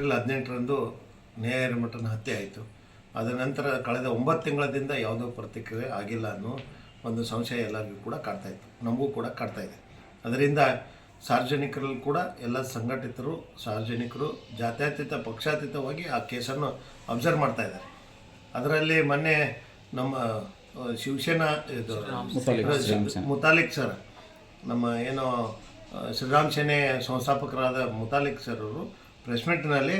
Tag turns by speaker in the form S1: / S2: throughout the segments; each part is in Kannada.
S1: ಏಪ್ರಿಲ್ ಹದಿನೆಂಟರಂದು ನೇಯರ್ ಮಠನ ಹತ್ಯೆ ಆಯಿತು. ಅದರ ನಂತರ ಕಳೆದ ಒಂಬತ್ತು ತಿಂಗಳದಿಂದ ಯಾವುದೋ ಪ್ರತಿಕ್ರಿಯೆ ಆಗಿಲ್ಲ ಅನ್ನೋ ಒಂದು ಸಂಶಯ ಎಲ್ಲರಿಗೂ ಕೂಡ ಕಾಡ್ತಾ ಇತ್ತು. ನಮಗೂ ಕೂಡ ಕಾಡ್ತಾ ಇದೆ. ಅದರಿಂದ ಸಾರ್ವಜನಿಕರಲ್ಲಿ ಕೂಡ ಎಲ್ಲ ಸಂಘಟಿತರು ಸಾರ್ವಜನಿಕರು ಜಾತ್ಯತೀತ ಪಕ್ಷಾತೀತವಾಗಿ ಆ ಕೇಸನ್ನು ಅಬ್ಸರ್ವ್ ಮಾಡ್ತಾ ಇದ್ದಾರೆ. ಅದರಲ್ಲಿ ಮೊನ್ನೆ ನಮ್ಮ ಶಿವಸೇನಾ ಇದು ಮುತಾಲಿಕ್ ಸರ್ ನಮ್ಮ ಏನೋ ಶ್ರೀರಾಮ್ ಸೇನೆ ಸಂಸ್ಥಾಪಕರಾದ ಮುತಾಲಿಕ್ ಸರ್ ಅವರು ಪ್ರೆಸ್ ಮೀಟ್ನಲ್ಲಿ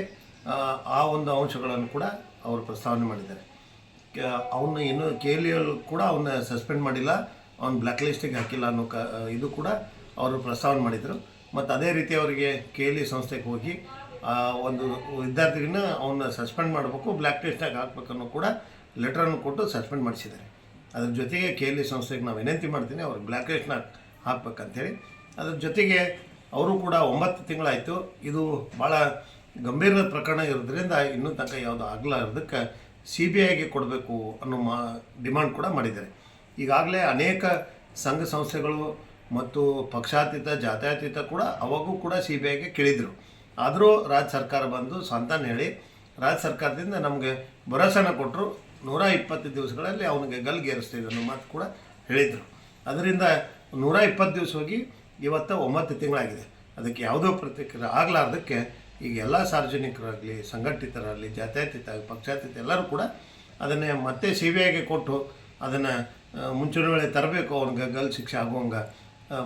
S1: ಆ, ಒಂದು ಅಂಶಗಳನ್ನು ಕೂಡ ಅವರು ಪ್ರಸ್ತಾವನೆ ಮಾಡಿದ್ದಾರೆ. ಅವನ್ನ ಇನ್ನೂ ಕೆ ಎಲ್ ಕೂಡ ಅವನ್ನ ಸಸ್ಪೆಂಡ್ ಮಾಡಿಲ್ಲ ಅವ್ನ ಬ್ಲ್ಯಾಕ್ ಲಿಸ್ಟಿಗೆ ಹಾಕಿಲ್ಲ ಅನ್ನೋ ಕ ಇದು ಕೂಡ ಅವರು ಪ್ರಸ್ತಾವನೆ ಮಾಡಿದರು. ಮತ್ತು ಅದೇ ರೀತಿ ಅವರಿಗೆ ಕೆ ಎಲ್ ಇ ಸಂಸ್ಥೆಗೆ ಹೋಗಿ ಒಂದು ವಿದ್ಯಾರ್ಥಿಗಿನ ಅವನ್ನ ಸಸ್ಪೆಂಡ್ ಮಾಡಬೇಕು ಬ್ಲ್ಯಾಕ್ ಲಿಸ್ಟಾಗಿ ಹಾಕ್ಬೇಕನ್ನೋ ಕೂಡ ಲೆಟ್ರನ್ನು ಕೊಟ್ಟು ಸಸ್ಪೆಂಡ್ ಮಾಡಿಸಿದ್ದಾರೆ. ಅದ್ರ ಜೊತೆಗೆ ಕೆ ಎಲ್ ಇ ಸಂಸ್ಥೆಗೆ ನಾವು ವಿನಂತಿ ಮಾಡ್ತೀನಿ ಅವ್ರಿಗೆ ಬ್ಲ್ಯಾಕ್ ಲಿಸ್ಟ್ನ ಹಾಕ್ಬೇಕಂತೇಳಿ. ಅದ್ರ ಜೊತೆಗೆ ಅವರು ಕೂಡ ಒಂಬತ್ತು ತಿಂಗಳಾಯಿತು. ಇದು ಭಾಳ ಗಂಭೀರ ಪ್ರಕರಣ ಇರೋದ್ರಿಂದ ಇನ್ನೂ ತನಕ ಯಾವುದು ಆಗಲಾರ್ದಕ್ಕೆ ಸಿ ಬಿ ಐಗೆ ಕೊಡಬೇಕು ಅನ್ನೋ ಮಾ, ಡಿಮಾಂಡ್ ಕೂಡ ಮಾಡಿದ್ದಾರೆ. ಈಗಾಗಲೇ ಅನೇಕ ಸಂಘ ಸಂಸ್ಥೆಗಳು ಮತ್ತು ಪಕ್ಷಾತೀತ, ಜಾತ್ಯಾತೀತ ಕೂಡ ಅವಾಗೂ ಕೂಡ ಸಿ ಬಿ ಐಗೆ ಕೇಳಿದರು. ಆದರೂ ರಾಜ್ಯ ಸರ್ಕಾರ ಬಂದು ಸಂತಾನ ಹೇಳಿ, ರಾಜ್ಯ ಸರ್ಕಾರದಿಂದ ನಮಗೆ ಭರವಸೆನ ಕೊಟ್ಟರು ನೂರ ಇಪ್ಪತ್ತು ದಿವಸಗಳಲ್ಲಿ ಅವನಿಗೆ ಗಲ್ಗೇರಿಸ್ತೀವಿ ಅನ್ನೋ ಮಾತು ಕೂಡ ಹೇಳಿದರು. ಅದರಿಂದ ನೂರ ಇಪ್ಪತ್ತು ದಿವಸ ಹೋಗಿ ಇವತ್ತು ಒಂಬತ್ತು ತಿಂಗಳಾಗಿದೆ. ಅದಕ್ಕೆ ಯಾವುದೋ ಪ್ರತಿಕ್ರಿಯೆ ಆಗಲಾರ್ದಕ್ಕೆ ಈಗ ಎಲ್ಲ ಸಾರ್ವಜನಿಕರಾಗಲಿ ಸಂಘಟಿತರಾಗಲಿ ಜಾತ್ಯತೀತ ಪಕ್ಷಾತೀತ ಎಲ್ಲರೂ ಕೂಡ ಅದನ್ನೇ ಮತ್ತೆ ಸಿ ಬಿ ಐಗೆ ಕೊಟ್ಟು ಅದನ್ನು ಮುಂಚಿನ ವೇಳೆ ತರಬೇಕು ಅವ್ನಿಗೆ ಗಲ್ ಶಿಕ್ಷೆ ಆಗುವಂಗೆ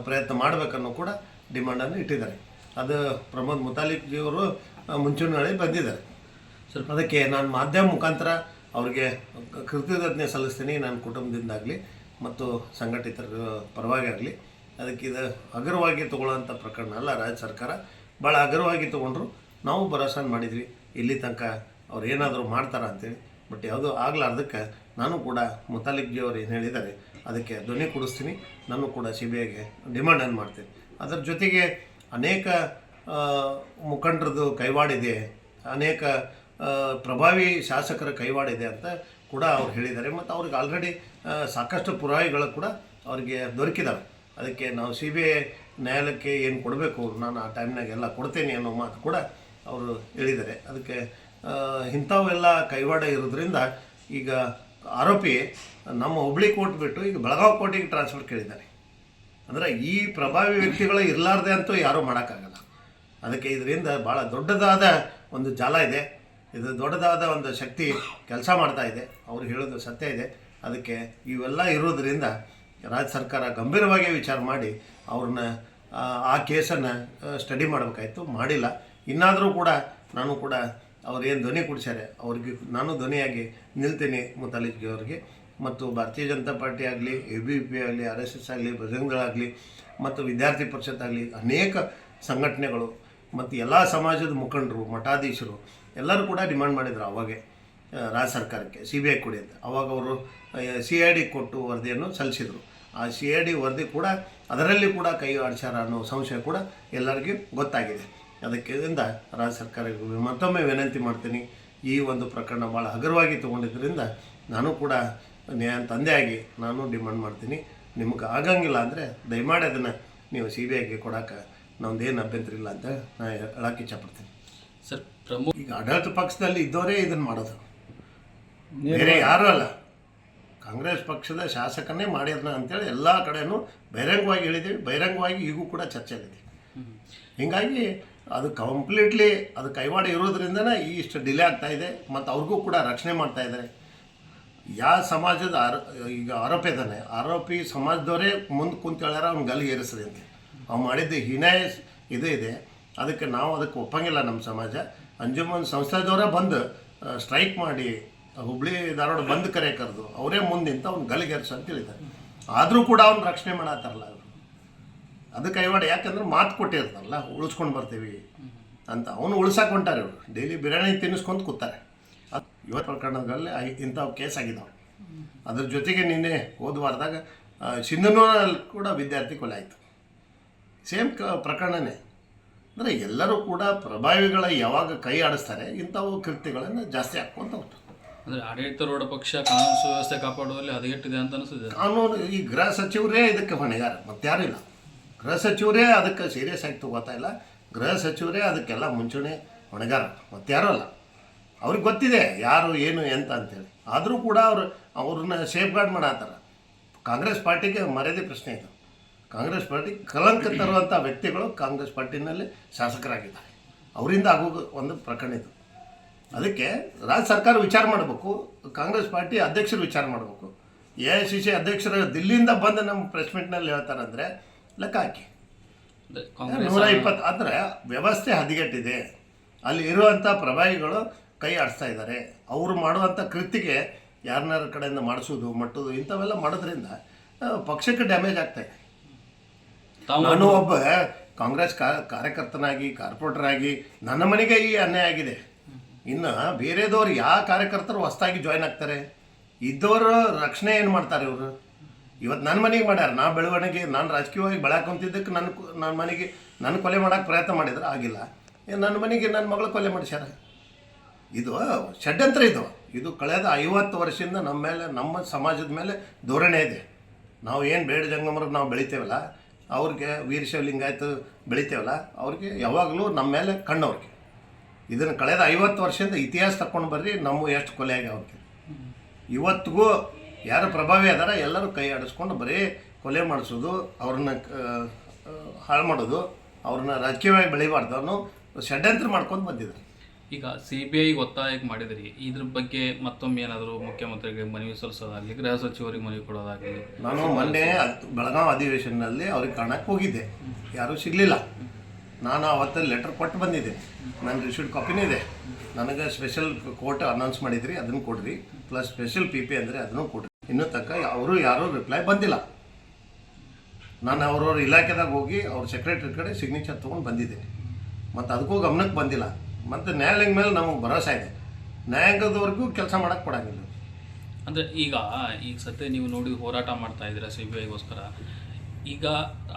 S1: ಪ್ರಯತ್ನ ಮಾಡಬೇಕನ್ನೋ ಕೂಡ ಡಿಮಾಂಡನ್ನು ಇಟ್ಟಿದ್ದಾರೆ. ಅದು ಪ್ರಮೋದ್ ಮುತಾಲಿಕ್ ಜಿಯವರು ವೇಳೆ ಬಂದಿದ್ದಾರೆ. ಸ್ವಲ್ಪ ಅದಕ್ಕೆ ನಾನು ಮಾಧ್ಯಮ ಮುಖಾಂತರ ಅವ್ರಿಗೆ ಕೃತಜ್ಞತೆ ಸಲ್ಲಿಸ್ತೀನಿ. ನನ್ನ ಕುಟುಂಬದಿಂದಾಗಲಿ ಮತ್ತು ಸಂಘಟಿತರ ಪರವಾಗಿ ಆಗಲಿ. ಅದಕ್ಕೆ ಇದು ಹಗುರವಾಗಿ ತಗೊಳ್ಳೋಂಥ ಪ್ರಕರಣ ಅಲ್ಲ, ರಾಜ್ಯ ಸರ್ಕಾರ. ಭಾಳ ಹಗುರವಾಗಿ ತೊಗೊಂಡ್ರು ನಾವು ಭರೋಸಾನ ಮಾಡಿದ್ವಿ. ಇಲ್ಲಿ ತನಕ ಅವ್ರು ಏನಾದರೂ ಮಾಡ್ತಾರ ಅಂತೇಳಿ. ಬಟ್ ಯಾವುದೂ ಆಗಲಾರ್ದಕ್ಕೆ ನಾನು ಕೂಡ ಮುತಾಲಿಕ್ ಜಿ ಅವ್ರು ಏನು ಹೇಳಿದ್ದಾರೆ ಅದಕ್ಕೆ ಧ್ವನಿ ಕೊಡಿಸ್ತೀನಿ. ನಾನು ಕೂಡ ಸಿ ಬಿ ಐಗೆ ಡಿಮಾಂಡನ್ನು ಮಾಡ್ತೀನಿ. ಅದರ ಜೊತೆಗೆ ಅನೇಕ ಮುಖಂಡರದ್ದು ಕೈವಾಡಿದೆ. ಅನೇಕ ಪ್ರಭಾವಿ ಶಾಸಕರ ಕೈವಾಡಿದೆ ಅಂತ ಕೂಡ ಅವ್ರು ಹೇಳಿದ್ದಾರೆ ಮತ್ತು ಅವ್ರಿಗೆ ಆಲ್ರೆಡಿ ಸಾಕಷ್ಟು ಪುರಾವೆಗಳು ಕೂಡ ಅವರಿಗೆ ದೊರಕಿದಾವೆ. ಅದಕ್ಕೆ ನಾವು ಸಿ ಬಿ ಐ ನ್ಯಾಯಾಲಯಕ್ಕೆ ಏನು ಕೊಡಬೇಕು? ನಾನು ಆ ಟೈಮ್ನಾಗ ಎಲ್ಲ ಕೊಡ್ತೇನೆ ಅನ್ನೋ ಮಾತು ಕೂಡ ಅವರು ಹೇಳಿದ್ದಾರೆ. ಅದಕ್ಕೆ ಇಂಥವೆಲ್ಲ ಕೈವಾಡ ಇರೋದ್ರಿಂದ ಈಗ ಆರೋಪಿ ನಮ್ಮ ಹುಬ್ಳಿ ಕೋರ್ಟ್ ಬಿಟ್ಟು ಈಗ ಬೆಳಗಾವಿ ಕೋರ್ಟಿಗೆ ಟ್ರಾನ್ಸ್ಫರ್ ಕೇಳಿದ್ದಾನೆ. ಅಂದರೆ ಈ ಪ್ರಭಾವಿ ವ್ಯಕ್ತಿಗಳು ಇರಲಾರ್ದೆ ಅಂತೂ ಯಾರೂ ಮಾಡೋಕ್ಕಾಗಲ್ಲ. ಅದಕ್ಕೆ ಇದರಿಂದ ಭಾಳ ದೊಡ್ಡದಾದ ಒಂದು ಜಾಲ ಇದೆ. ಇದು ದೊಡ್ಡದಾದ ಒಂದು ಶಕ್ತಿ ಕೆಲಸ ಮಾಡ್ತಾ ಇದೆ. ಅವ್ರು ಹೇಳೋದು ಸತ್ಯ ಇದೆ. ಅದಕ್ಕೆ ಇವೆಲ್ಲ ಇರೋದ್ರಿಂದ ರಾಜ್ಯ ಸರ್ಕಾರ ಗಂಭೀರವಾಗಿ ವಿಚಾರ ಮಾಡಿ ಅವ್ರನ್ನ ಆ, ಕೇಸನ್ನು ಸ್ಟಡಿ ಮಾಡಬೇಕಾಯ್ತು. ಮಾಡಿಲ್ಲ. ಇನ್ನಾದರೂ ಕೂಡ ನಾನು ಕೂಡ ಅವ್ರು ಏನು ಧ್ವನಿ ಕೊಡ್ಸ್ಯಾರೆ ಅವ್ರಿಗೆ ನಾನು ಧ್ವನಿಯಾಗಿ ನಿಲ್ತೀನಿ ಮುತಾಲಿಜ್ಗೆ ಅವ್ರಿಗೆ. ಮತ್ತು ಭಾರತೀಯ ಜನತಾ ಪಾರ್ಟಿ ಆಗಲಿ ಎ ಬಿ ಪಿ ಆಗಲಿ ಆರ್ ಎಸ್ ಎಸ್ ಆಗಲಿ ಬಜರಂಗಗಳಾಗಲಿ ಮತ್ತು ವಿದ್ಯಾರ್ಥಿ ಪರಿಷತ್ ಆಗಲಿ ಅನೇಕ ಸಂಘಟನೆಗಳು ಮತ್ತು ಎಲ್ಲ ಸಮಾಜದ ಮುಖಂಡರು ಮಠಾಧೀಶರು ಎಲ್ಲರೂ ಕೂಡ ಡಿಮಾಂಡ್ ಮಾಡಿದ್ರು ಅವಾಗೆ ರಾಜ್ಯ ಸರ್ಕಾರಕ್ಕೆ ಸಿ ಬಿ ಐ ಕೊಡಿ ಅಂತ. ಅವಾಗ ಅವರು ಸಿ ಐ ಡಿ ಕೊಟ್ಟು ವರದಿಯನ್ನು ಸಲ್ಲಿಸಿದರು. ಆ ಸಿ ಎ ಡಿ ವರದಿ ಕೂಡ ಅದರಲ್ಲಿ ಕೂಡ ಕೈ ಆಡಿಸ್ಯಾರ ಅನ್ನೋ ಸಂಶಯ ಕೂಡ ಎಲ್ಲರಿಗೂ ಗೊತ್ತಾಗಿದೆ. ಅದಕ್ಕೆ ಇದರಿಂದ ರಾಜ್ಯ ಸರ್ಕಾರಕ್ಕೆ ಮತ್ತೊಮ್ಮೆ ವಿನಂತಿ ಮಾಡ್ತೀನಿ ಈ ಒಂದು ಪ್ರಕರಣ ಭಾಳ ಹಗುರವಾಗಿ ತೊಗೊಂಡಿದ್ದರಿಂದ ನಾನು ಕೂಡ ನ್ಯಾಯ ತಂದೆಯಾಗಿ ನಾನು ಡಿಮಾಂಡ್ ಮಾಡ್ತೀನಿ. ನಿಮ್ಗೆ ಆಗಂಗಿಲ್ಲ ಅಂದರೆ ದಯಮಾಡಿ ಅದನ್ನು ನೀವು ಸಿ ಬಿ ಐಗೆ ಕೊಡೋಕೆ ನಮ್ದೇನು ಅಭ್ಯಂತರ ಇಲ್ಲ ಅಂತ ನಾನು ಹೇಳಕ್ಕೆ ಇಚ್ಛಪಡ್ತೀನಿ.
S2: ಸರ್ ಪ್ರಮುಖ
S1: ಈಗ ಆಡಳಿತ ಪಕ್ಷದಲ್ಲಿ ಇದ್ದವರೇ ಇದನ್ನು ಮಾಡೋದು. ಬೇರೆ ಯಾರೂ ಅಲ್ಲ. ಕಾಂಗ್ರೆಸ್ ಪಕ್ಷದ ಶಾಸಕನೇ ಮಾಡಿದ್ನ ಅಂತೇಳಿ ಎಲ್ಲ ಕಡೆನೂ ಬಹಿರಂಗವಾಗಿ ಹೇಳಿದ್ದೀವಿ. ಬಹಿರಂಗವಾಗಿ ಈಗೂ ಕೂಡ ಚರ್ಚೆ ಚರ್ಚೆಯಲ್ಲಿದೆ ಹೀಗಾಗಿ ಅದು ಕಂಪ್ಲೀಟ್ಲಿ ಅದು ಕೈವಾಡ ಇರೋದ್ರಿಂದನೇ ಈ ಇಷ್ಟು ಡಿಲೇ ಆಗ್ತಾ ಇದೆ. ಮತ್ತು ಅವ್ರಿಗೂ ಕೂಡ ರಕ್ಷಣೆ ಮಾಡ್ತಾ ಇದ್ದಾರೆ. ಯಾವ ಸಮಾಜದ ಈಗ ಆರೋಪಿ ಇದ್ದಾನೆ. ಆರೋಪಿ ಸಮಾಜದವರೇ ಮುಂದೆ ಕುಂತ ಹೇಳ್ಯಾರ, ಅವ್ನು ಗಲ್ಲಿ ಏರಿಸ್ರಿ ಅಂತ. ಅವ್ನು ಮಾಡಿದ್ದು ಹೀನಾಯ ಇದು ಇದೆ. ಅದಕ್ಕೆ ನಾವು ಅದಕ್ಕೆ ಒಪ್ಪಂಗಿಲ್ಲ ನಮ್ಮ ಸಮಾಜ. ಅಂಜುಮನ್ ಸಂಸ್ಥೆದವರೇ ಬಂದು ಸ್ಟ್ರೈಕ್ ಮಾಡಿ ಹುಬ್ಳಿ ಧಾರವಾಡ ಬಂದ್ ಕರೆ ಕರೆದು, ಅವರೇ ಮುಂದೆ ನಿಂತು ಅವ್ನು ಅಂತ ಹೇಳಿದ್ದಾರೆ. ಆದರೂ ಕೂಡ ಅವ್ನ ರಕ್ಷಣೆ ಮಾಡತ್ತಾರಲ್ಲ ಅವರು. ಅದಕ್ಕೆ ಕೈವಾಡ, ಯಾಕಂದ್ರೆ ಮಾತು ಕೊಟ್ಟಿರ್ತಾರಲ್ಲ, ಉಳಿಸ್ಕೊಂಡು ಬರ್ತೀವಿ ಅಂತ. ಅವನು ಉಳ್ಸಕ್ಕೆ ಹೊಂಟಾರೆ ಇವರು. ಡೈಲಿ ಬಿರಿಯಾನಿ ತಿನ್ನಿಸ್ಕೊಂಡು ಕೂತಾರೆ. ಅದು ಇವತ್ತು ಪ್ರಕರಣದಲ್ಲಿ ಇಂಥವು ಕೇಸ್ ಆಗಿದ್ದಾವೆ ಅದ್ರ ಜೊತೆಗೆ ನಿನ್ನೆ ಹೋದ ವಾರದಾಗ ಸಿಂಧನೂರಲ್ಲಿ ಕೂಡ ವಿದ್ಯಾರ್ಥಿ ಕೊಲೆ ಆಯಿತು. ಸೇಮ್ ಕ, ಪ್ರಕರಣನೇ. ಅಂದರೆ ಎಲ್ಲರೂ ಕೂಡ ಪ್ರಭಾವಿಗಳ ಯಾವಾಗ ಕೈ ಆಡಿಸ್ತಾರೆ, ಇಂಥವು ಕೃತ್ಯಗಳನ್ನು ಜಾಸ್ತಿ ಹಾಕ್ಕೊಂತ ಹೋಗ್ತಾರೆ
S2: ಅಂದ್ರೆ ಆಡಳಿತಾರೂಢ ಪಕ್ಷ, ಕಾನೂನು ಸುವ್ಯವಸ್ಥೆ ಕಾಪಾಡುವಲ್ಲಿ ಹದಗೆಟ್ಟಿದೆ ಅಂತ ಅನಿಸುತ್ತೆ.
S1: ಕಾನೂನು, ಈ ಗೃಹ ಸಚಿವರೇ ಇದಕ್ಕೆ ಹೊಣೆಗಾರ, ಮತ್ತೆ ಇಲ್ಲ ಗೃಹ ಸಚಿವರೇ ಅದಕ್ಕೆ ಸೀರಿಯಸ್ ಆಗಿ ತಗೋತಾ ಇಲ್ಲ. ಗೃಹ ಸಚಿವರೇ ಅದಕ್ಕೆಲ್ಲ ಮುಂಚೂಣಿ ಹೊಣೆಗಾರ, ಮತ್ತೆ ಯಾರೂ ಅಲ್ಲ. ಅವ್ರಿಗೆ ಗೊತ್ತಿದೆ ಯಾರು, ಏನು, ಎಂತ ಅಂತೇಳಿ. ಆದರೂ ಕೂಡ ಅವರು, ಅವ್ರನ್ನ ಸೇಫ್ ಗಾರ್ಡ್ ಮಾಡತ್ತಾರ. ಕಾಂಗ್ರೆಸ್ ಪಾರ್ಟಿಗೆ ಮರ್ಯಾದೆ ಪ್ರಶ್ನೆ ಇದು. ಕಾಂಗ್ರೆಸ್ ಪಾರ್ಟಿ ಕಲಂಕ ತರುವಂಥ ವ್ಯಕ್ತಿಗಳು ಕಾಂಗ್ರೆಸ್ ಪಾರ್ಟಿನಲ್ಲಿ ಶಾಸಕರಾಗಿದ್ದಾರೆ. ಅವರಿಂದ ಆಗೋ ಒಂದು ಪ್ರಕರಣ ಇದು. ಅದಕ್ಕೆ ರಾಜ್ಯ ಸರ್ಕಾರ ವಿಚಾರ ಮಾಡಬೇಕು ಕಾಂಗ್ರೆಸ್ ಪಾರ್ಟಿ ಅಧ್ಯಕ್ಷರು ವಿಚಾರ ಮಾಡಬೇಕು. ಎ ಐ ಸಿ ಸಿ ಅಧ್ಯಕ್ಷರು ದಿಲ್ಲಿಯಿಂದ ಬಂದು ನಮ್ಮ ಪ್ರೆಸ್ ಮೀಟ್ನಲ್ಲಿ ಹೇಳ್ತಾರಂದರೆ ಲೆಕ್ಕ ಹಾಕಿ. ನೂರ ಇಪ್ಪತ್ತು ಅಂದರೆ ವ್ಯವಸ್ಥೆ ಹದಿಗೆಟ್ಟಿದೆ. ಅಲ್ಲಿ ಇರುವಂಥ ಪ್ರಭಾವಿಗಳು ಕೈ ಆಡಿಸ್ತಾ ಇದ್ದಾರೆ. ಅವರು ಮಾಡುವಂಥ ಕೃತಿಗೆ ಯಾರನ್ನಾರ ಕಡೆಯಿಂದ ಮಾಡಿಸೋದು ಮಟ್ಟೋದು ಇಂಥವೆಲ್ಲ ಮಾಡೋದ್ರಿಂದ ಪಕ್ಷಕ್ಕೆ ಡ್ಯಾಮೇಜ್ ಆಗ್ತಾ ಇದೆ.
S2: ತಾವು
S1: ನಾನು ಒಬ್ಬ ಕಾಂಗ್ರೆಸ್ ಕಾ ಕಾರ್ಯಕರ್ತನಾಗಿ ಕಾರ್ಪೊರೇಟರ್ ಆಗಿ ನನ್ನ ಮನೆಗೆ ಈ ಅನ್ಯಾಯ ಆಗಿದೆ. ಇನ್ನು ಬೇರೆದವ್ರು ಯಾವ ಕಾರ್ಯಕರ್ತರು ಹೊಸದಾಗಿ ಜಾಯ್ನ್ ಆಗ್ತಾರೆ? ಇದ್ದವರು ರಕ್ಷಣೆ ಏನು ಮಾಡ್ತಾರೆ ಇವರು? ಇವತ್ತು ನನ್ನ ಮನೆಗೆ ಮಾಡ್ಯಾರ, ನಾ ಬೆಳವಣಿಗೆ, ನಾನು ರಾಜಕೀಯವಾಗಿ ಬೆಳಕೊಂತಿದ್ದಕ್ಕೆ ನನ್ನ ನನ್ನ ಮನೆಗೆ ನನ್ನ ಕೊಲೆ ಮಾಡೋಕ್ಕೆ ಪ್ರಯತ್ನ ಮಾಡಿದ್ರೆ ಆಗಿಲ್ಲ. ನನ್ನ ಮನೆಗೆ ನನ್ನ ಮಗಳ ಕೊಲೆ ಮಾಡಿಸ್ಯಾರ? ಇದು ಷಡ್ಯಂತ್ರ ಇದು. ಇದು ಕಳೆದ ಐವತ್ತು ವರ್ಷದಿಂದ ನಮ್ಮ ಮೇಲೆ, ನಮ್ಮ ಸಮಾಜದ ಮೇಲೆ ಧೋರಣೆ ಇದೆ. ನಾವು ಏನು ಬೇಡ ಜಂಗಮರು ನಾವು ಬೆಳಿತೇವಲ್ಲ, ಅವ್ರಿಗೆ ವೀರಶೈವ ಲಿಂಗಾಯತ ಬೆಳಿತೇವಲ್ಲ, ಅವ್ರಿಗೆ ಯಾವಾಗಲೂ ನಮ್ಮ ಮೇಲೆ ಕಣ್ಣು ಅವ್ರಿಗೆ. ಇದನ್ನು ಕಳೆದ ಐವತ್ತು ವರ್ಷದಿಂದ ಇತಿಹಾಸ ತಗೊಂಡು ಬರ್ರಿ ನಮ್ಮ ಎಷ್ಟು ಕೊಲೆ ಆಗ್ಯಾವಂತೆ. ಇವತ್ತಿಗೂ ಯಾರು ಪ್ರಭಾವಿ ಅದಾರ ಎಲ್ಲರೂ ಕೈ ಆಡಿಸ್ಕೊಂಡು ಬರೀ ಕೊಲೆ ಮಾಡಿಸೋದು ಅವ್ರನ್ನ ಹಾಳು ಮಾಡೋದು ಅವ್ರನ್ನ ರಾಜಕೀಯವಾಗಿ ಬೆಳಿಬಾರ್ದು ಅನ್ನೋ ಷಡ್ಯಂತ್ರ ಮಾಡ್ಕೊಂಡು ಬಂದಿದ್ದಾರೆ.
S2: ಈಗ ಸಿ ಬಿ ಐ ಒತ್ತಾಯಕ್ಕೆ ಮಾಡಿದ್ರಿ ಇದ್ರ ಬಗ್ಗೆ ಮತ್ತೊಮ್ಮೆ ಏನಾದರೂ ಮುಖ್ಯಮಂತ್ರಿಗೆ ಮನವಿ ಸಲ್ಲಿಸೋದಾಗಲಿ ಗೃಹ ಸಚಿವರಿಗೆ ಮನವಿ ಕೊಡೋದಾಗಲಿ?
S1: ನಾನು ಮೊನ್ನೆ ಬೆಳಗಾವಿ ಅಧಿವೇಶನದಲ್ಲಿ ಅವ್ರಿಗೆ ಕಾಣಕ್ಕೆ ಹೋಗಿದ್ದೆ. ಯಾರೂ ಸಿಗಲಿಲ್ಲ. ನಾನು ಅವತ್ತಲ್ಲಿ ಲೆಟರ್ ಕೊಟ್ಟು ಬಂದಿದ್ದೆ. ನನ್ನ ರಿಸೀವ್ಡ್ ಕಾಪಿನೂ ಇದೆ. ನನಗೆ ಸ್ಪೆಷಲ್ ಕೋರ್ಟ್ ಅನೌನ್ಸ್ ಮಾಡಿದ್ರಿ, ಅದನ್ನು ಕೊಡ್ರಿ. ಪ್ಲಸ್ ಸ್ಪೆಷಲ್ ಪಿ ಪಿ ಅಂದರೆ ಅದನ್ನು ಕೊಡ್ರಿ. ಇನ್ನೂ ತಕ್ಕ ಅವರು ಯಾರೂ ರಿಪ್ಲೈ ಬಂದಿಲ್ಲ. ನಾನು ಅವ್ರವ್ರ ಇಲಾಖೆದಾಗ ಹೋಗಿ ಅವ್ರ ಸೆಕ್ರೆಟರಿ ಕಡೆ ಸಿಗ್ನೇಚರ್ ತೊಗೊಂಡು ಬಂದಿದ್ದೆ. ಮತ್ತು ಅದಕ್ಕೂ ಗಮನಕ್ಕೆ ಬಂದಿಲ್ಲ. ಮತ್ತು ನ್ಯಾಯಾಲಯದ ಮೇಲೆ ನಮಗೆ ಭರೋಸೆ ಇದೆ. ನ್ಯಾಯಾಂಗದವರೆಗೂ ಕೆಲಸ ಮಾಡೋಕ್ಕೆ ಕೊಡೋಂಗಿಲ್ಲ.
S2: ಅಂದರೆ ಈಗ ಈಗ ಸತ್ಯ ನೀವು ನೋಡಿ ಹೋರಾಟ ಮಾಡ್ತಾ ಇದ್ದೀರಾ ಸಿ ಬಿ ಐಗೋಸ್ಕರ ಈಗ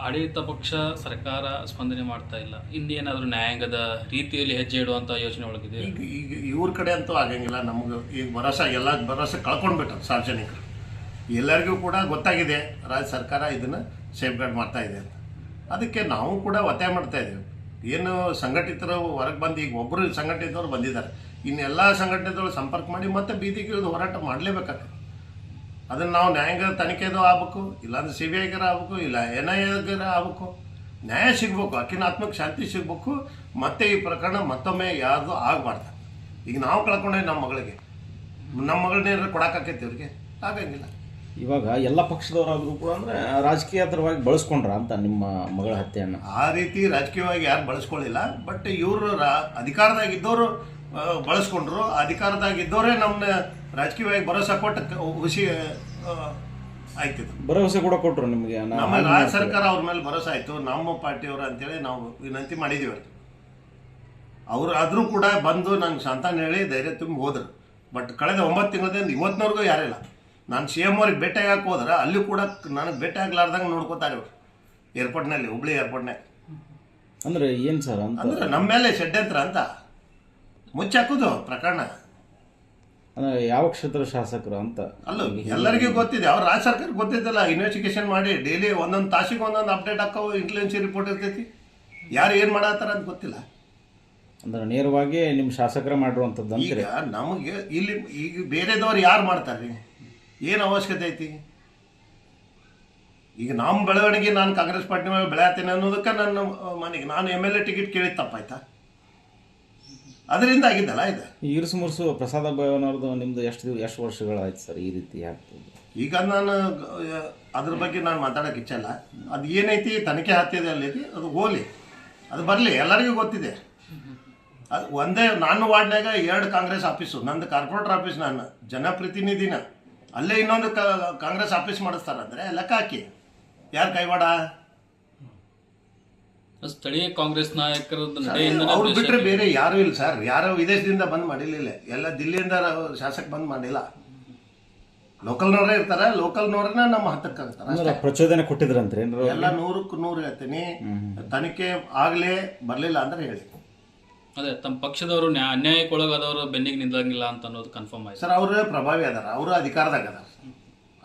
S2: ಆಡಳಿತ ಪಕ್ಷ ಸರ್ಕಾರ ಸ್ಪಂದನೆ ಮಾಡ್ತಾ ಇಲ್ಲ. ಇನ್ನೇನಾದರೂ ನ್ಯಾಯಾಂಗದ ರೀತಿಯಲ್ಲಿ ಹೆಜ್ಜೆ ಇಡುವಂಥ ಯೋಚನೆ ಒಳಗಿದೆ?
S1: ಈಗ ಈಗ ಇವ್ರ ಕಡೆ ಅಂತೂ ಆಗಂಗಿಲ್ಲ. ನಮ್ಗೆ ಈಗ ಭರೋಸೆ ಎಲ್ಲ ಭರವಸೆ ಕಳ್ಕೊಂಡ್ಬಿಟ್ರು ಸಾರ್ವಜನಿಕರು. ಎಲ್ಲರಿಗೂ ಕೂಡ ಗೊತ್ತಾಗಿದೆ. ರಾಜ್ಯ ಸರ್ಕಾರ ಇದನ್ನು ಸೇಫ್ ಗಾರ್ಡ್ ಮಾಡ್ತಾ ಇದೆ ಅಂತ. ಅದಕ್ಕೆ ನಾವು ಕೂಡ ಒತ್ತಾಯ ಮಾಡ್ತಾ ಇದ್ದೇವೆ ಏನು ಸಂಘಟಿತರು ಹೊರಗೆ ಬಂದು, ಈಗ ಒಬ್ಬರು ಸಂಘಟಿತರು ಬಂದಿದ್ದಾರೆ. ಇನ್ನೆಲ್ಲ ಸಂಘಟನೆದವರು ಸಂಪರ್ಕ ಮಾಡಿ ಮತ್ತೆ ಬೀದಿಗೆ ಹೋರಾಟ ಮಾಡಲೇಬೇಕಾಗ್ತದೆ ಅದನ್ನು ನಾವು ನ್ಯಾಯಾಂಗ ತನಿಖೆದು ಆಗ್ಬೇಕು ಇಲ್ಲಾಂದ್ರೆ ಸಿ ಬಿ ಐಗರ ಆಗ್ಬೇಕು ಇಲ್ಲ ಎನ್ ಐ ಎಗರ ಆಗ್ಬೇಕು. ನ್ಯಾಯ ಸಿಗ್ಬೇಕು ಅಕ್ಕಿನ ಆತ್ಮಕ್ಕೆ ಶಾಂತಿ ಸಿಗ್ಬೇಕು ಮತ್ತೆ ಈ ಪ್ರಕರಣ ಮತ್ತೊಮ್ಮೆ ಯಾರ್ದು ಆಗಬಾರ್ದು. ಈಗ ನಾವು ಕಳ್ಕೊಂಡೆ ನಮ್ಮ ಮಗಳಿಗೆ. ನಮ್ಮ ಮಗಳನ್ನೇನಾದ್ರು ಕೊಡೋಕ್ಕಾಕೈತಿ ಅವ್ರಿಗೆ ಆಗಂಗಿಲ್ಲ.
S3: ಇವಾಗ ಎಲ್ಲ ಪಕ್ಷದವರಾದರೂ ಕೂಡ ಅಂದ್ರೆ ರಾಜಕೀಯತರವಾಗಿ ಬಳಸ್ಕೊಂಡ್ರ ಅಂತ ನಿಮ್ಮ ಮಗಳ ಹತ್ಯೆಯನ್ನು?
S1: ಆ ರೀತಿ ರಾಜಕೀಯವಾಗಿ ಯಾರು ಬಳಸ್ಕೊಳ್ಳಿಲ್ಲ ಬಟ್ ಇವರು ರಾ ಅಧಿಕಾರದಾಗಿದ್ದವರು ಬಳಸ್ಕೊಂಡ್ರು. ಅಧಿಕಾರದಾಗಿದ್ದವರೇ ನಮ್ಮನ್ನ ರಾಜಕೀಯವಾಗಿ ಭರವಸೆ ಕೊಟ್ಟು ಖುಷಿ ಆಯ್ತಿತ್ತು.
S3: ಭರವಸೆ ಕೂಡ ಕೊಟ್ಟರು ನಿಮಗೆ ನಾ-
S1: ನಮ್ಮ ರಾಜ್ಯ ಸರ್ಕಾರ ಅವ್ರ ಮೇಲೆ ಭರೋಸೆ ಆಯ್ತು. ನಮ್ಮ ಪಾರ್ಟಿಯವರು ಅಂತೇಳಿ ನಾವು ವಿನಂತಿ ಮಾಡಿದ್ದೀವಿ ಅವ್ರಿಗೆ. ಅವರು ಆದರೂ ಕೂಡ ಬಂದು ನಂಗೆ ಸಂತಾನ ಹೇಳಿ ಧೈರ್ಯ ತುಂಬಿ ಹೋದ್ರು. ಬಟ್ ಕಳೆದ ಒಂಬತ್ತು ತಿಂಗಳಿಂದ ಇವತ್ತಿನವರೆಗೂ ಯಾರಿಲ್ಲ ನಾನು ಸಿ ಎಂ ಅವ್ರಿಗೆ ಭೇಟಿ ಆಗಕ್ಕೆ ಹೋದ್ರೆ ಅಲ್ಲಿ ಕೂಡ ನನಗೆ ಭೇಟಿ ಆಗ್ಲಾರ್ದಂಗೆ ನೋಡ್ಕೋತಾರೆ ಇವರು. ಏರ್ಪೋರ್ಟ್ನಲ್ಲಿ ಹುಬ್ಳಿ ಏರ್ಪೋರ್ಟ್ನಾಗ
S3: ಅಂದ್ರೆ ಏನ್ ಸರ್ ಅಂತ?
S1: ಅಂದ್ರೆ ನಮ್ಮ ಮೇಲೆ ಷಡ್ಯಂತ್ರ ಅಂತ. ಮುಚ್ಚಾಕೋದು ಪ್ರಕರಣ.
S3: ಅಂದ್ರೆ ಯಾವ ಕ್ಷೇತ್ರ ಶಾಸಕರು ಅಂತ?
S1: ಅಲ್ಲ ಎಲ್ಲರಿಗೂ ಗೊತ್ತಿದೆ. ಅವ್ರ ರಾಜ್ಯ ಸರ್ಕಾರ ಗೊತ್ತಿದ್ದಲ್ಲ ಇನ್ವೆಸ್ಟಿಗೇಷನ್ ಮಾಡಿ ಡೈಲಿ ಒಂದೊಂದು ತಾಸಿಗೆ ಒಂದೊಂದು ಅಪ್ಡೇಟ್ ಹಾಕೋ ಇಂಟೆಲಿಜೆನ್ಸಿ ರಿಪೋರ್ಟ್ ಇರ್ತೈತಿ. ಯಾರು ಏನು ಮಾಡತ್ತಾರ ಅಂತ ಗೊತ್ತಿಲ್ಲ.
S3: ಅಂದ್ರೆ ನೇರವಾಗಿ ನಿಮ್ಮ ಶಾಸಕರ ಮಾಡಿರುವಂಥದ್ದು
S1: ಈಗ
S3: ಅಂತೀರಿ
S1: ನಮಗೆ ಇಲ್ಲಿ ಈಗ ಬೇರೆದವ್ರು ಯಾರು ಮಾಡ್ತಾರೆ? ಏನು ಅವಶ್ಯಕತೆ ಐತಿ? ಈಗ ನಮ್ಮ ಬೆಳವಣಿಗೆ ನಾನು ಕಾಂಗ್ರೆಸ್ ಪಾರ್ಟಿ ಮೇಲೆ ಬೆಳೆಯತ್ತೇನೆ ಅನ್ನೋದಕ್ಕೆ ನನ್ನ ಮನೆಗೆ ನಾನು ಎಂ ಎಲ್ ಎ ಟಿಕೆಟ್ ಕೇಳಿದ ತಪ್ಪಾಯ್ತಾ? ಅದರಿಂದ ಆಗಿದ್ದಲ್ಲ ಇದು?
S3: ಈ ಮುರ್ಸು ಪ್ರಸಾದ ಭವನವ್ರದ್ದು ನಿಮ್ದು ಎಷ್ಟು ಎಷ್ಟು ವರ್ಷಗಳಾಯ್ತು ಸರ್ ಈ ರೀತಿ ಆಗ್ತದೆ?
S1: ಈಗ ನಾನು ಅದ್ರ ಬಗ್ಗೆ ನಾನು ಮಾತಾಡೋಕೆ ಇಚ್ಛಲ್ಲ ಅದು ಏನೈತಿ ತನಿಖೆ ಹತ್ತಿದೆ ಅಲ್ಲೈತಿ ಅದು ಹೋಲಿ ಅದು ಬರಲಿ ಎಲ್ಲರಿಗೂ ಗೊತ್ತಿದೆ. ಅದು ಒಂದೇ ನಾನು ವಾರ್ಡ್ನಾಗ ಎರಡು ಕಾಂಗ್ರೆಸ್ ಆಫೀಸು ನಂದು ಕಾರ್ಪೊರೇಟರ್ ಆಫೀಸ್ ನಾನು ಜನಪ್ರತಿನಿಧಿನ. ಅಲ್ಲೇ ಇನ್ನೊಂದು ಕಾಂಗ್ರೆಸ್ ಆಫೀಸ್ ಮಾಡಿಸ್ತಾರಂದ್ರೆ ಲೆಕ್ಕ ಹಾಕಿ. ಯಾರು ಕೈವಾಡ?
S2: ಸ್ಥಳೀಯ ಕಾಂಗ್ರೆಸ್ ನಾಯಕರ ನಡೆಯಿಂದ
S1: ಅವ್ರು ಬಿಟ್ಟರೆ ಬೇರೆ ಯಾರು ಇಲ್ಲ ಸರ್. ಯಾರು ವಿದೇಶದಿಂದ ಬಂದ್ ಮಾಡಿಲ್ಲ ಎಲ್ಲ ದಿಲ್ಲಿಯಿಂದ ಶಾಸಕ ಬಂದ್ ಮಾಡಿಲ್ಲ. ಲೋಕಲ್ನವರೇ ಇರ್ತಾರೆ. ಲೋಕಲ್ನವ್ರನ್ನ ನಮ್ಮ ಹತ್ತಕ್ಕೆ ಆಗ್ತಾರೆ
S3: ಪ್ರಚೋದನೆ ಕೊಟ್ಟಿದ್ರಂತ್ರಿ?
S1: ಎಲ್ಲ ನೂರಕ್ಕೆ ನೂರು ಹೇಳ್ತೀನಿ. ತನಿಖೆ ಆಗಲೇ ಬರಲಿಲ್ಲ ಅಂದ್ರೆ ಹೇಳಿ.
S2: ಅದೇ ತಮ್ಮ ಪಕ್ಷದವರು ನ್ಯಾ ಅನ್ಯಾಯಕ್ಕೆ ಒಳಗಾದವರು ಬೆನ್ನಿಗೆ ನಿಲ್ಲಂಗಿಲ್ಲ ಅಂತ ಅನ್ನೋದು ಕನ್ಫರ್ಮ್ ಆಯ್ತು.
S1: ಸರ್ ಅವರೇ ಪ್ರಭಾವಿ ಅದಾರ. ಅವರು ಅಧಿಕಾರದಾಗ ಅದಾರ.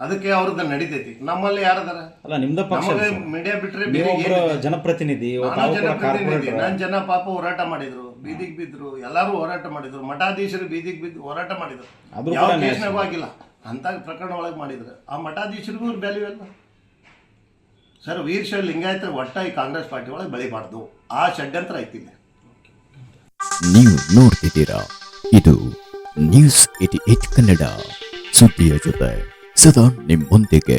S1: ಅದಕ್ಕೆ ಅವ್ರದ್ದು ನಡೀತೈತಿ. ನಮ್ಮಲ್ಲಿ ಯಾರದಾರ?
S3: ಅಲ್ಲ ನಿಮ್ದ ಪಕ್ಷ
S1: ನಮಗೆ ಮೀಡಿಯಾ ಬಿಟ್ರೆ ಬೇರೆ
S3: ನೀವೊಬ್ರು
S1: ಏನಿದೆ?
S3: ಜನಪ್ರತಿನಿಧಿ
S1: ನಾನು
S3: ತಾವು ಕೂಡ
S1: ಜನಪ್ರತಿನಿಧಿ.
S3: ಕಾರ್ಪೊರೇಟರ್.
S1: ನನ್ನ ಜನ ಪಾಪ ಹೋರಾಟ ಮಾಡಿದ್ರು ಬೀದಿಗೆ ಬಿದ್ರು ಎಲ್ಲರೂ ಹೋರಾಟ ಮಾಡಿದ್ರು ಮಠಾಧೀಶರು ಬೀದಿಗೆ ಬಿದ್ದು ಹೋರಾಟ ಮಾಡಿದ್ರು. ಯಾವ
S3: ಕೂಡ ನ್ಯಾಯ
S1: ಕೇಸ್ನಾಗೂ ಆಗಿಲ್ಲ ಅಂತ ಪ್ರಕರಣ ಒಳಗೆ ಮಾಡಿದ್ರು. ಆ ಮಠಾಧೀಶರಿಗೂ ವ್ಯಾಲ್ಯೂ ಇಲ್ಲ. ಸರ್ ವೀರಶೈವ ಲಿಂಗಾಯತ ಒಟ್ಟ ಈ ಕಾಂಗ್ರೆಸ್ ಪಾರ್ಟಿ ಒಳಗೆ ಬೆಳಿಬಾರ್ದು. ಆ ಷಡ್ಯಂತ್ರ ಐತಿಲ್ಲ.
S4: ನೀವು ನೋಡ್ತಿದ್ದೀರಾ? ಇದು ನ್ಯೂಸ್ ಏಟಿ ಏಟ್ ಕನ್ನಡ ಸುದ್ದಿಯ ಜೊತೆ. ಸದಾ ನಿಮ್ಮೊಂದಿಗೆ